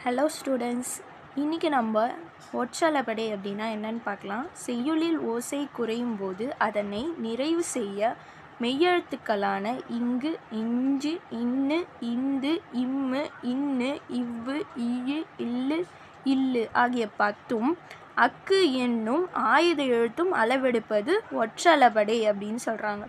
Hello students இன்றைக்கி நம்ம ஒற்றளபடை அப்படின்னா என்னன்னு பார்க்கலாம். செய்யுளில் ஓசை குறையும் போது அதனை நிறைவு செய்ய மெய்யெழுத்துக்களான இங்கு இஞ்சு இன்னு இந்து இம்மு இன்னு இவ்வு இயு இல்லு இல்லு ஆகிய பத்தும் அக்கு என்னும் ஆயுத எழுத்தும் அளவெடுப்பது ஒற்றளபடை அப்படின்னு சொல்கிறாங்க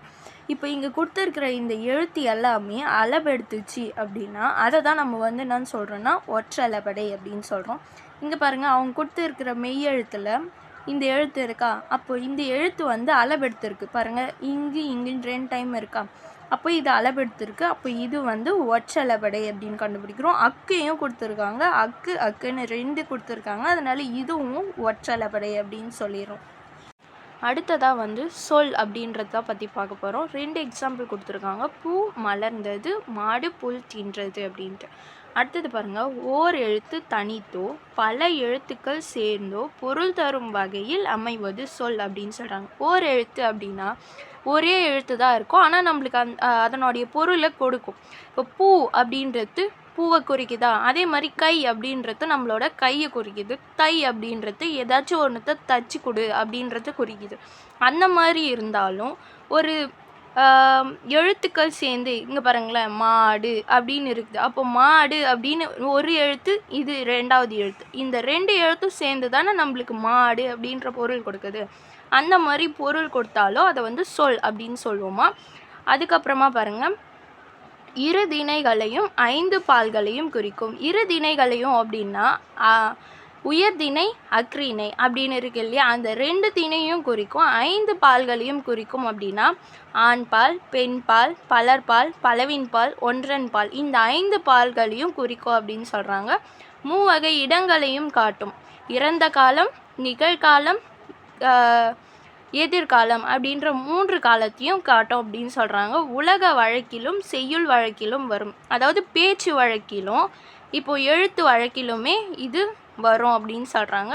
இப்போ இங்கே கொடுத்துருக்குற இந்த எழுத்து எல்லாமே அளபெடுத்துச்சு அப்படின்னா அதை தான் நம்ம வந்து என்னன்னு சொல்கிறோன்னா ஒற்றளபடை அப்படின்னு சொல்கிறோம் இங்கே பாருங்கள் அவங்க கொடுத்துருக்கிற மெய்யெழுத்தில் இந்த எழுத்து இருக்கா? அப்போ இந்த எழுத்து வந்து அளபெடுத்துருக்கு பாருங்கள் இங்கு இங்குன்னு ரெண்டு டைம் இருக்கா? அப்போ இது அளபெடுத்துருக்கு அப்போ இது வந்து ஒற்றளபடை அப்படின்னு கண்டுபிடிக்கிறோம். அக்கையும் கொடுத்துருக்காங்க. அக்கு அக்குன்னு ரெண்டு கொடுத்துருக்காங்க. அதனால இதுவும் ஒற்றளபடை அப்படின்னு சொல்லிடுறோம். அடுத்ததாக வந்து சொல் அப்படின்றத பற்றி பார்க்க போகிறோம் ரெண்டு எக்ஸாம்பிள் கொடுத்துருக்காங்க. பூ மலர்ந்தது மாடு புல் தின்றது அப்படின்ட்டு. அடுத்தது பாருங்கள் ஓர் எழுத்து தனித்தோ பல எழுத்துக்கள் சேர்ந்தோ பொருள் தரும் வகையில் அமைவது சொல் அப்படின்னு சொல்கிறாங்க ஓர் எழுத்து அப்படின்னா ஒரே எழுத்து தான் இருக்கும். ஆனால் நம்மளுக்கு அந் அதனுடைய பொருளை கொடுக்கும். இப்போ பூ அப்படின்றது பூவை குறிக்குதா? அதே மாதிரி கை அப்படின்றது நம்மளோட கையை குறிக்குது. தை அப்படின்றது ஏதாச்சும் ஒன்றத்தை தச்சு கொடு அப்படின்றத குறிக்குது. அந்த மாதிரி இருந்தாலும் ஒரு எழுத்துக்கள் சேர்ந்து இங்கே பாருங்களேன் மாடு அப்படின்னு இருக்குது. அப்போ மாடு அப்படின்னு ஒரு எழுத்து இது ரெண்டாவது எழுத்து. இந்த ரெண்டு எழுத்தும் சேர்ந்து தானே நம்மளுக்கு மாடு அப்படின்ற பொருள் கொடுக்குது. அந்த மாதிரி பொருள் கொடுத்தாலும் அதை வந்து சொல் அப்படின்னு சொல்லுவோமா? அதுக்கப்புறமா பாருங்கள் இரு திணைகளையும் ஐந்து பால்களையும் குறிக்கும். இரு திணைகளையும் அப்படின்னா உயர்திணை அக்ரிணை அப்படின்னு இருக்கு இல்லையா? அந்த ரெண்டு திணையும் குறிக்கும் ஐந்து பால்களையும் குறிக்கும் அப்படின்னா ஆண் பால் பெண் பால் பலர்பால் பலவின் பால் ஒன்றன் பால். இந்த ஐந்து பால்களையும் குறிக்கும் அப்படின்னு சொல்கிறாங்க மூவகை இடங்களையும் காட்டும். இறந்த காலம் நிகழ்காலம் எதிர்காலம் அப்படின்ற மூன்று காலத்தையும் காட்டும் அப்படின்னு சொல்கிறாங்க உலக வழக்கிலும் செய்யுள் வழக்கிலும் வரும். அதாவது பேச்சு வழக்கிலும் இப்போது எழுத்து வழக்கிலுமே இது வரும் அப்படின்னு சொல்கிறாங்க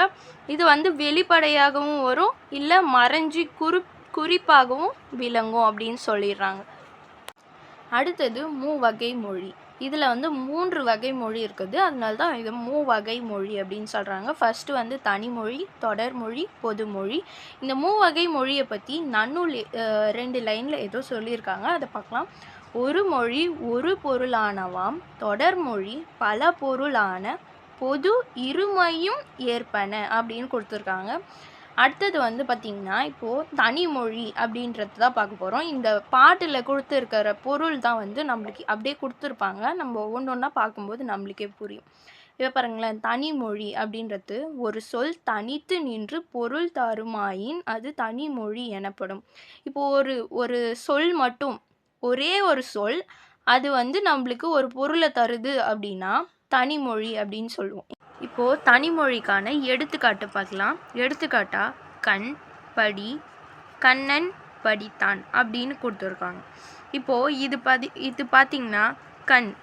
இது வந்து வெளிப்படையாகவும் வரும் இல்லை மறைஞ்சி குறி குறிப்பாகவும் விளங்கும் அப்படின்னு சொல்லிடுறாங்க. அடுத்தது மூவகை மொழி. இதில் வந்து மூன்று வகை மொழி இருக்குது. அதனால தான் இது மூவகை மொழி அப்படின்னு சொல்கிறாங்க ஃபஸ்ட்டு வந்து தனிமொழி தொடர்மொழி பொதுமொழி இந்த மூவகை மொழியை பற்றி நன்னூல் ரெண்டு லைனில் ஏதோ சொல்லியிருக்காங்க. அதை பார்க்கலாம் ஒரு மொழி ஒரு பொருளானவாம் தொடர்மொழி பல பொருளான பொது இருமையும் ஏற்பன அப்படின்னு கொடுத்துருக்காங்க. அடுத்தது வந்து பார்த்திங்கன்னா இப்போது தனிமொழி அப்படின்றது தான் பார்க்க போகிறோம் இந்த பாட்டில் கொடுத்துருக்கிற பொருள் தான் வந்து நம்மளுக்கு அப்படியே கொடுத்துருப்பாங்க. நம்ம ஒன்று ஒன்றா பார்க்கும்போது நம்மளுக்கே புரியும். இப்போ பாருங்களேன் தனிமொழி அப்படின்றது ஒரு சொல் தனித்து நின்று பொருள் தருமாயின் அது தனிமொழி எனப்படும். இப்போது ஒரு ஒரு சொல் மட்டும் ஒரே ஒரு சொல் அது வந்து நம்மளுக்கு ஒரு பொருளை தருது அப்படின்னா தனிமொழி அப்படின்னு சொல்லுவோம். இப்போது தனிமொழிக்கான எடுத்துக்காட்டு பார்க்கலாம். எடுத்துக்காட்டாக கண் படி கண்ணன் படித்தான் அப்படின்னு கொடுத்துருக்காங்க. இப்போது இது பதி இது பார்த்திங்கன்னா கண்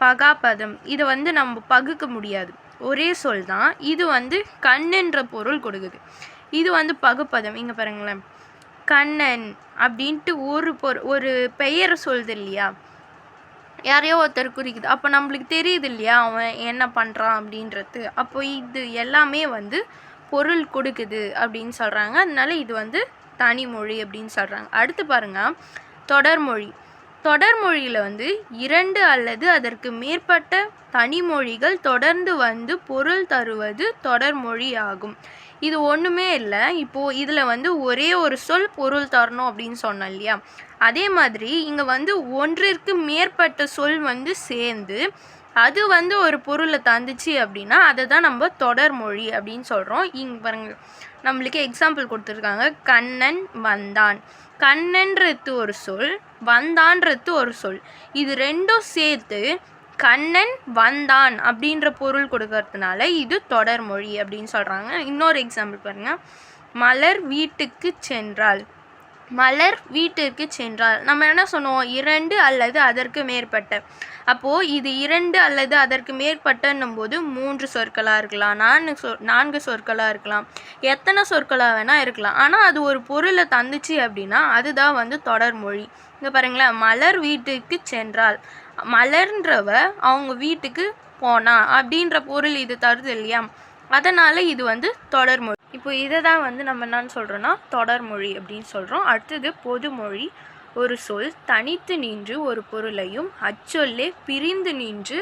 பகாபதம். இதை வந்து நம்ம பகுக்க முடியாது. ஒரே சொல் தான். இது வந்து கண்ணுன்ற பொருள் கொடுக்குது. இது வந்து பகுப்பதம். இங்கே பாருங்களேன். கண்ணன் அப்படின்ட்டு ஒரு பொரு ஒரு பெயரை சொல்லுது இல்லையா? யாரையோ ஒருத்தர் குறிக்குது. அப்போ நம்மளுக்கு தெரியுது இல்லையா அவன் என்ன பண்ணுறான் அப்படின்றது. அப்போ இது எல்லாமே வந்து பொருள் கொடுக்குது அப்படின்னு சொல்கிறாங்க அதனால இது வந்து தனிமொழி அப்படின்னு சொல்கிறாங்க அடுத்து பாருங்கள் தொடர்மொழி தொடர்மொழியில் வந்து இரண்டு அல்லது அதற்கு மேற்பட்ட தனிமொழிகள் தொடர்ந்து வந்து பொருள் தருவது தொடர்மொழி ஆகும் இது ஒன்றுமே இல்லை. இப்போது இதில் வந்து ஒரே ஒரு சொல் பொருள் தரணும் அப்படின்னு சொன்னோம் இல்லையா? அதே மாதிரி இங்கே வந்து ஒன்றிற்கு மேற்பட்ட சொல் வந்து சேர்ந்து அது வந்து ஒரு பொருளை தந்துச்சு அப்படின்னா அதை தான் நம்ம தொடர்மொழி அப்படின்னு சொல்கிறோம் இங்கே பாருங்க நம்மளுக்கு எக்ஸாம்பிள் கொடுத்துருக்காங்க. கண்ணன் வந்தான். கண்ணன்றது ஒரு சொல் வந்தான்றது ஒரு சொல். இது ரெண்டும் சேர்த்து கண்ணன் வந்தான் அப்படின்ற பொருள் கொடுக்கறதுனால இது தொடர்மொழி அப்படின்னு சொல்கிறாங்க இன்னொரு எக்ஸாம்பிள் பாருங்கள் மலர் வீட்டுக்கு சென்றாள். மலர் வீட்டிற்கு சென்றாள். நம்ம என்ன சொன்னோம்? இரண்டு அல்லது அதற்கு மேற்பட்ட. அப்போது இது இரண்டு அல்லது அதற்கு மேற்பட்டன்னும் போது மூன்று சொற்களாக இருக்கலாம். நான்கு சொ நான்கு சொற்களாக இருக்கலாம். எத்தனை சொற்களாக வேணால் இருக்கலாம். ஆனால் அது ஒரு பொருளை தந்துச்சு அப்படின்னா அதுதான் வந்து தொடர்மொழி இங்கே பாருங்களேன் மலர் வீட்டுக்கு சென்றாள். மலர்ன்றவ அவங்க வீட்டுக்கு போனா அப்படின்ற பொருள் இது தருது இல்லையா? அதனால் இது வந்து தொடர்மொழி இப்போ இதை தான் வந்து நம்ம என்னன்னு சொல்கிறோன்னா தொடர்மொழி அப்படின்னு சொல்கிறோம் அடுத்தது பொதுமொழி ஒரு சொல் தனித்து நின்று ஒரு பொருளையும் அச்சொல்லே பிரிந்து நின்று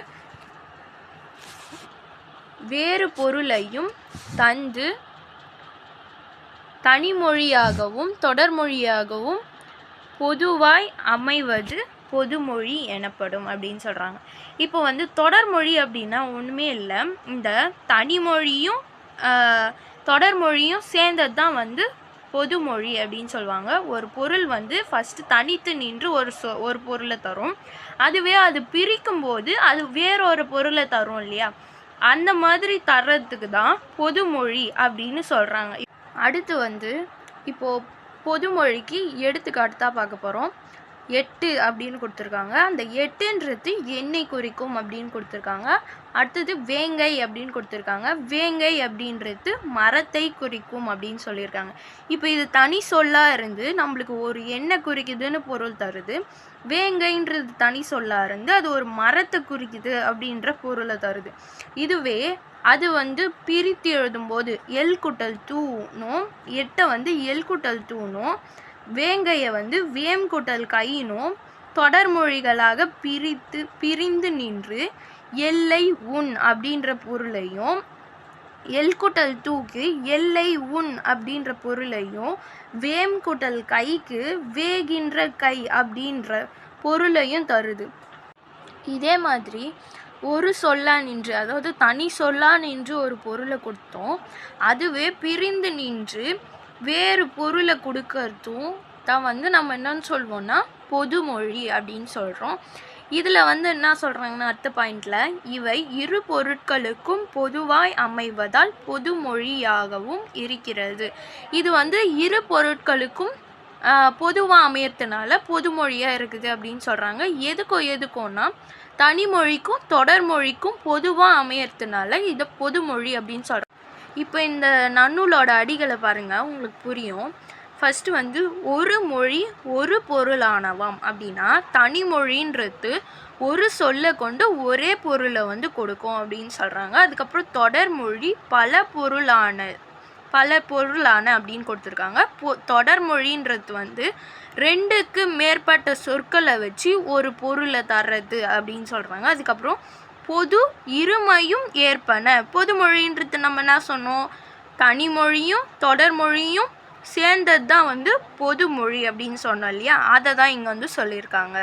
வேறு பொருளையும் தந்து தனிமொழியாகவும் தொடர்மொழியாகவும் பொதுவாய் அமைவது பொதுமொழி எனப்படும் அப்படின்னு சொல்கிறாங்க இப்போ வந்து தொடர்மொழி அப்படின்னா ஒன்றுமே இல்லை. இந்த தனிமொழியும் தொடர்மொழியும் சேர்ந்தது தான் வந்து பொதுமொழி அப்படின்னு சொல்லுவாங்க. ஒரு பொருள் வந்து ஃபஸ்ட்டு தனித்து நின்று ஒரு சொ ஒரு பொருளை தரும். அதுவே அது பிரிக்கும் போது அது வேறொரு பொருளை தரும் இல்லையா? அந்த மாதிரி தர்றதுக்கு தான் பொதுமொழி அப்படின்னு சொல்கிறாங்க அடுத்து வந்து இப்போது பொதுமொழிக்கு எடுத்துக்காட்டு தான் பார்க்க போகிறோம் எட்டு அப்படின்னு கொடுத்துருக்காங்க. அந்த எட்டுன்றது எண்ணெய் குறிக்கும் அப்படின்னு கொடுத்துருக்காங்க. அடுத்தது வேங்கை அப்படின்னு கொடுத்துருக்காங்க. வேங்கை அப்படின்றது மரத்தை குறிக்கும் அப்படின்னு சொல்லியிருக்காங்க. இப்போ இது தனி சொல்லாக இருந்து நம்மளுக்கு ஒரு எண்ணெய் குறிக்குதுன்னு பொருள் தருது. வேங்கைன்றது தனி சொல்லாக இருந்து அது ஒரு மரத்தை குறிக்குது அப்படின்ற பொருளை தருது. இதுவே அது வந்து பிரித்து எழுதும்போது எல் குட்டல் தூணும் எட்டை வந்து எல் குட்டல் தூணும் வேங்கையை வந்து வேம் குட்டல் கையினும் தொடர்மொழிகளாக பிரித்து பிரிந்து நின்று எல்லை உன் அப்படின்ற பொருளையும் எல்குட்டல் தூக்கு எல்லை உன் அப்படின்ற பொருளையும் வேம் குட்டல் கைக்கு வேகின்ற கை அப்படின்ற பொருளையும் தருது. இதே மாதிரி ஒரு சொல்லா நின்று அதாவது தனி சொல்லா நின்று ஒரு பொருளை கொடுத்தோம் அதுவே பிரிந்து நின்று வேறு பொருளை கொடுக்கறதும் தான் வந்து நம்ம என்னன்னு சொல்வோம்னா பொதுமொழி அப்படின்னு சொல்கிறோம் இதில் வந்து என்ன சொல்கிறாங்கன்னா அடுத்த பாயிண்டில் இவை இரு பொருட்களுக்கும் பொதுவாய் அமைவதால் பொதுமொழியாகவும் இருக்கிறது. இது வந்து இரு பொருட்களுக்கும் பொதுவாக அமையறதுனால பொதுமொழியாக இருக்குது அப்படின்னு சொல்கிறாங்க எதுக்கும் எதுக்கும்னா தனிமொழிக்கும் தொடர்மொழிக்கும் பொதுவாக அமையறதுனால இதை பொதுமொழி அப்படின்னு சொல்கிறாங்க இப்போ இந்த நன்னூலோட அடிகளை பாருங்கள் உங்களுக்கு புரியும். ஃபஸ்ட்டு வந்து ஒரு மொழி ஒரு பொருளானவாம். அப்படின்னா தனிமொழின்றது ஒரு சொல்லை கொண்டு ஒரே பொருளை வந்து கொடுக்கும் அப்படின்னு சொல்கிறாங்க அதுக்கப்புறம் தொடர்மொழி பல பொருளான பல பொருளான அப்படின்னு கொடுத்துருக்காங்க. பொ தொடர்மொழின்றது வந்து ரெண்டுக்கு மேற்பட்ட சொற்களை வச்சு ஒரு பொருளை தர்றது அப்படின்னு சொல்கிறாங்க அதுக்கப்புறம் பொது இருமையும் ஏற்பன. பொதுமொழின்றது நம்ம என்ன சொன்னோம்? தனிமொழியும் தொடர்மொழியும் சேர்ந்தது தான் வந்து பொதுமொழி அப்படின்னு சொன்னோம் இல்லையா? அதை தான் இங்கே வந்து சொல்லியிருக்காங்க.